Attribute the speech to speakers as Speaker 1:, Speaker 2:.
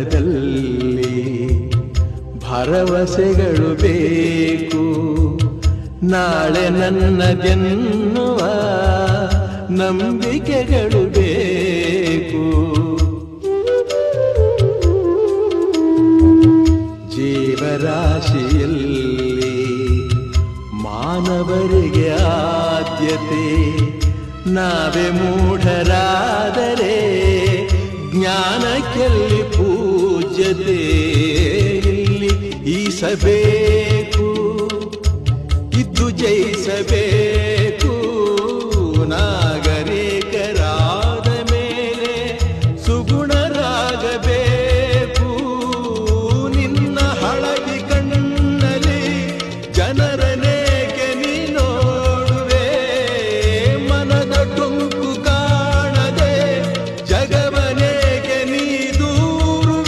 Speaker 1: ಜೀವನದಲ್ಲಿ ಭರವಸೆಗಳು ಬೇಕು. ನಾಳೆ ನನ್ನ ನನ್ನದೆನ್ನುವ ನಂಬಿಕೆಗಳು ಬೇಕು. ಜೀವರಾಶಿಯಲ್ಲಿ ಮಾನವರಿಗೆ ಆದ್ಯತೆ ನಾವೇ ಮೂಢರಾದರೆ ಜ್ಞಾನಕ್ಕೆಲ್ಲಿ ಜಯಿಸಬೇಕು ಇದ್ದು ಜಯಿಸಬೇಕು.